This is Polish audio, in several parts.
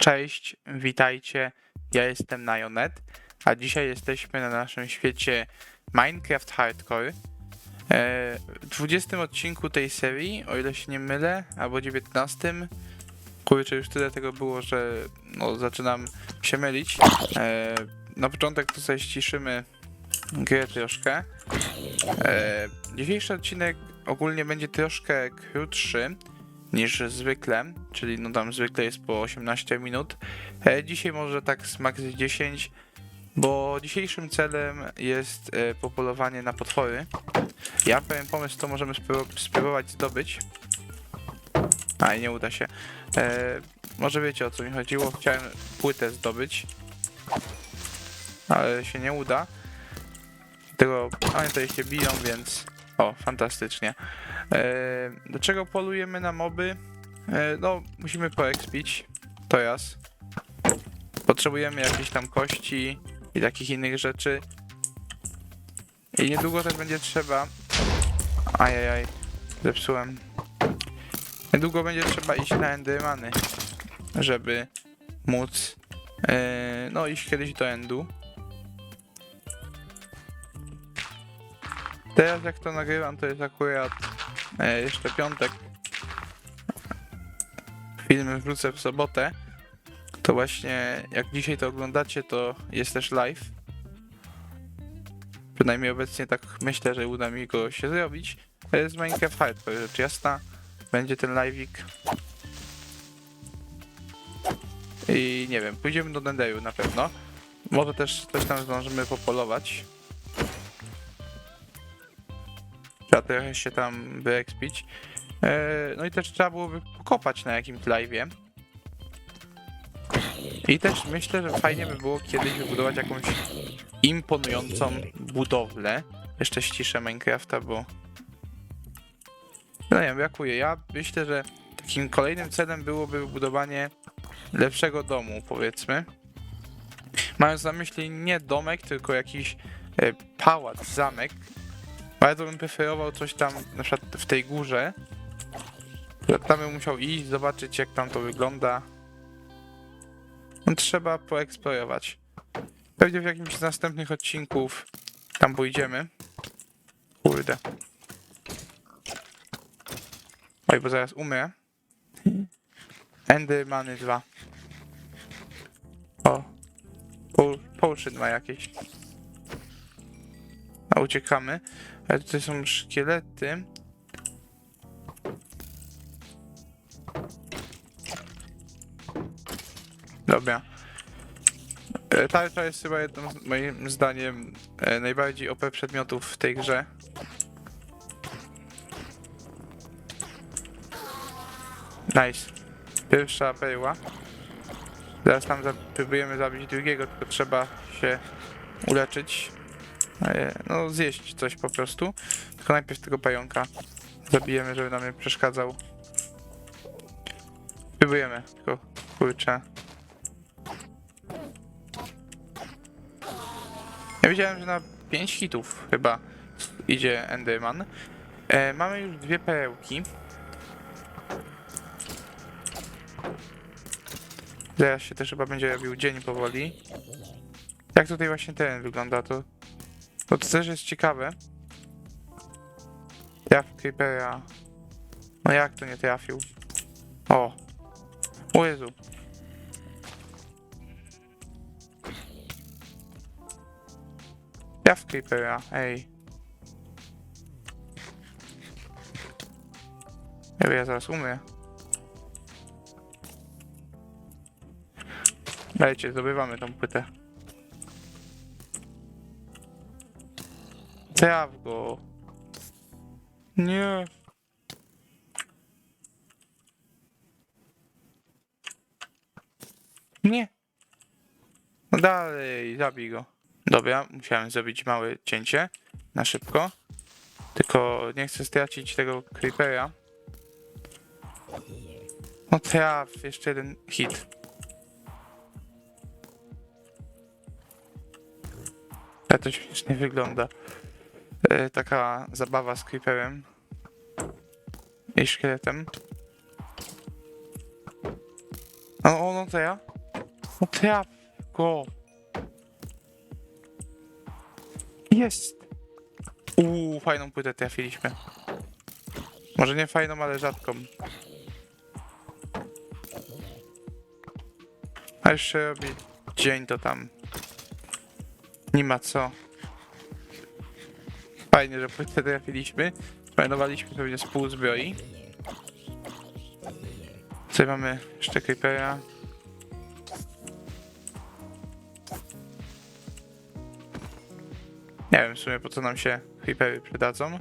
Cześć, witajcie. Ja jestem Najonet, a dzisiaj jesteśmy na naszym świecie Minecraft Hardcore. E, W 20 odcinku tej serii, o ile się nie mylę, albo 19. Kurczę, już tyle tego było, że no, zaczynam się mylić. E, Na początek to sobie ściszymy grę troszkę. E, Dzisiejszy odcinek ogólnie będzie troszkę krótszy niż zwykle, czyli no tam zwykle jest po 18 minut. E, Dzisiaj może tak z max 10, bo dzisiejszym celem jest e, popolowanie na potwory. Ja pewien pomysł to możemy spró- spróbować zdobyć. A nie uda się. E, może wiecie o co mi chodziło, chciałem płytę zdobyć. Ale się nie uda. Tego oni tutaj się biją, więc o, fantastycznie. E, do czego polujemy na moby? E, no, musimy poekspić. To jas. Potrzebujemy jakieś tam kości i takich innych rzeczy. I niedługo też będzie trzeba. Ajajaj, zepsułem. Niedługo będzie trzeba iść na Endermany, żeby móc e, no iść kiedyś do Endu. Teraz jak to nagrywam, to jest akurat e, jeszcze piątek. Filmy wrócę w sobotę. To właśnie jak dzisiaj to oglądacie, to jest też live. Przynajmniej obecnie tak myślę, że uda mi go się zrobić. To jest Minecraft Hardcore, rzecz jasna. Będzie ten live'ik. I nie wiem, pójdziemy do Nenderu na pewno. Może też coś tam zdążymy popolować. Trzeba trochę się tam wyekspić. E, no i też trzeba byłoby pokopać na jakimś live'ie. I też myślę, że fajnie by było kiedyś wybudować jakąś imponującą budowlę. Jeszcze ściszę Minecrafta, bo... No nie wiem, brakuje. Ja myślę, że takim kolejnym celem byłoby wybudowanie lepszego domu, powiedzmy. Mając na myśli nie domek, tylko jakiś e, pałac, zamek, bardzo bym preferował coś tam, na przykład w tej górze. Tam bym musiał iść, zobaczyć jak tam to wygląda. No, trzeba poeksplorować. Pewnie w jakimś z następnych odcinków tam pójdziemy. Kurde. Oj, bo zaraz umrę. Endermany 2. O. Po- Potion ma jakieś. Uciekamy. Ale tutaj są szkielety. Dobra. E, Tarcza jest chyba jedną, z, moim zdaniem, e, najbardziej OP przedmiotów w tej grze. Nice. Pierwsza perła. Zaraz tam próbujemy zabić drugiego, tylko trzeba się uleczyć. E, No, zjeść coś po prostu. Tylko najpierw tego pająka zabijemy, żeby nam nie przeszkadzał. Próbujemy, tylko kurczę. Ja widziałem, że na 5 hitów chyba idzie Enderman. E, mamy już dwie perełki. Zaraz się też chyba będzie robił dzień powoli. Jak tutaj właśnie teren wygląda, to to też jest ciekawe. Trafił Creepera. No jak to nie trafił? O! O Jezu. Traf Creepera, ej. Ja wiem, ja zaraz umrę. Dajcie, zdobywamy tą płytę. Traf go. Nie. Nie. No dalej, zabij go. Dobra, musiałem zrobić małe cięcie na szybko. Tylko nie chcę stracić tego creepera. No traf, jeszcze jeden hit. Ale to śmiesznie wygląda. E, taka zabawa z creeperem i szkieletem. No, o, no to ja. No to ja. Go. Jest. Uuu, fajną płytę trafiliśmy. Może nie fajną, ale rzadką. A jeszcze robi dzień, to tam nie ma co. Fajnie, że płytę trafiliśmy. Planowaliśmy pewnie z pół zbroi. Tutaj mamy jeszcze creepera. Nie wiem w sumie po co nam się creepery przydadzą.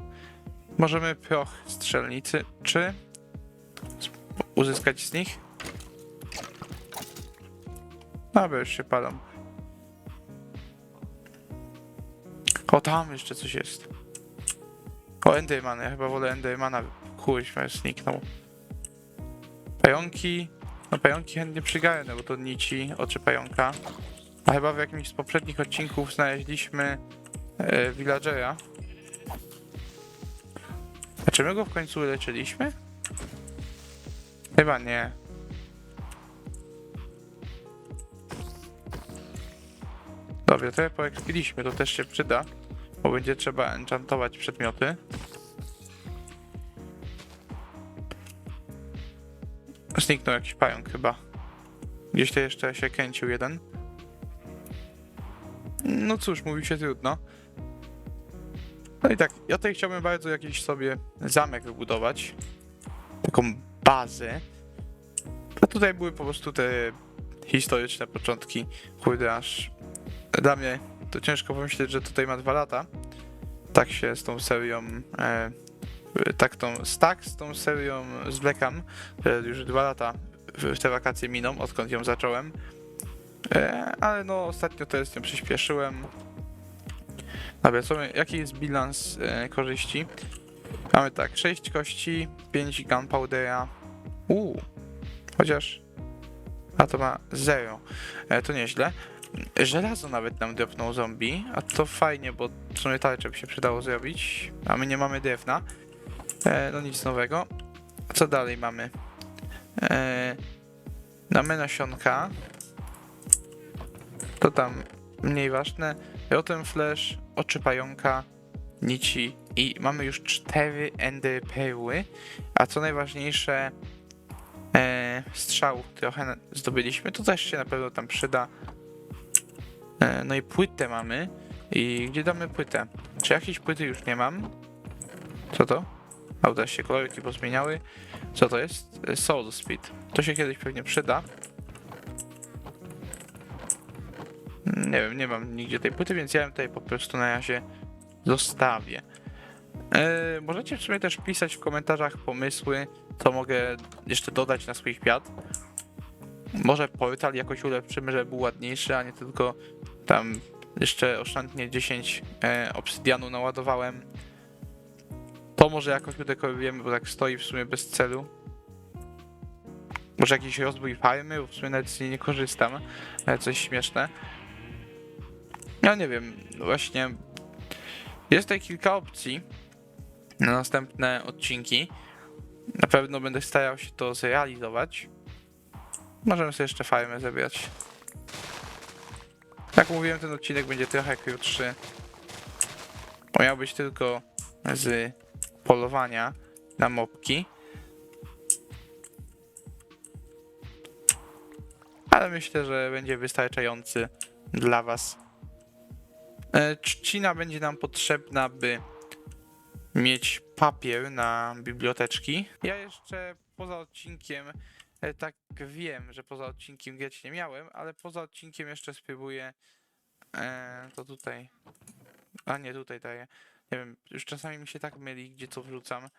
Możemy proch strzelnicy, czy uzyskać z nich? Dobra, już się palą. O, tam jeszcze coś jest. O, Enderman, ja chyba wolę Endermana. Kuźwa, zniknął. Pająki. No pająki chętnie przygarnę, bo to nici, oczy pająka. A chyba w jakimś z poprzednich odcinków znaleźliśmy e, villagera. A czy my go w końcu leczyliśmy? Chyba nie. Dobra, to poekspiliśmy, to też się przyda, bo będzie trzeba enchantować przedmioty. Zniknął jakiś pająk chyba. Gdzieś to jeszcze się kręcił jeden. No cóż, mówi się trudno. No i tak, ja tutaj chciałbym bardzo jakiś sobie zamek wybudować. Taką bazę. A tutaj były po prostu te historyczne początki. Kurde, aż dla mnie to ciężko pomyśleć, że tutaj ma dwa lata. Tak się z tą serią e, tak tą tak z tą serią zwlekam, już dwa lata w, te wakacje miną, odkąd ją zacząłem. E, ale no ostatnio to jest nią przyspieszyłem. Dobra, co jaki jest bilans e, korzyści? Mamy tak, 6 kości, 5 gunpowdera. Uuu, chociaż... A to ma 0. E, to nieźle. Żelazo nawet nam dropnął zombie, a to fajnie, bo w sumie tarczę by się przydało zrobić, a my nie mamy drewna. E, no nic nowego. Co dalej mamy? E, mamy nasionka. To tam mniej ważne. Rotem flash, oczy pająka, nici i mamy już cztery ender perły, a co najważniejsze e, strzał trochę zdobyliśmy, to też się na pewno tam przyda. E, no i płytę mamy. I gdzie damy płytę? Czy jakieś płyty już nie mam? Co to? A uda się kolorki pozmieniały. Co to jest? E, Soul Speed. To się kiedyś pewnie przyda. Mm, Nie wiem, nie mam nigdzie tej płyty, więc ja ją tutaj po prostu na razie zostawię. E, możecie w sumie też pisać w komentarzach pomysły, co mogę jeszcze dodać na swój kwiat. Może portal jakoś ulepszymy, żeby był ładniejszy, a nie tylko tam jeszcze oszczędnie 10 e, obsydianu naładowałem. To może jakoś udekorujemy, bo tak stoi w sumie bez celu. Może jakiś rozwój farmy, bo w sumie nawet z niej nie korzystam. Ale coś śmieszne. Ja nie wiem, właśnie jest tutaj kilka opcji na następne odcinki. Na pewno będę starał się to zrealizować. Możemy sobie jeszcze farmę zebrać. Jak mówiłem, ten odcinek będzie trochę krótszy. Bo miał być tylko z polowania na mopki. Ale myślę, że będzie wystarczający dla Was. E, Trzcina będzie nam potrzebna, by mieć papier na biblioteczki. Ja jeszcze poza odcinkiem, tak wiem, że poza odcinkiem grać nie miałem, ale poza odcinkiem jeszcze spróbuję e, to tutaj. A nie, tutaj daję. Nie wiem, już czasami mi się tak myli, gdzie co wrzucam.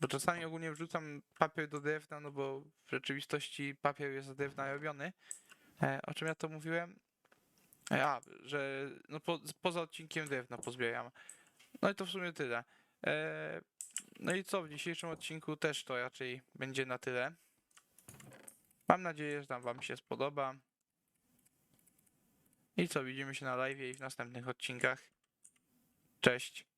Bo czasami ogólnie wrzucam papier do drewna, no bo w rzeczywistości papier jest z drewna robiony. E, o czym ja to mówiłem? E, A, że no po, poza odcinkiem drewna pozbieram. No i to w sumie tyle. E, no i co, w dzisiejszym odcinku też to raczej będzie na tyle. Mam nadzieję, że tam Wam się spodoba. I co, widzimy się na live i w następnych odcinkach. Cześć.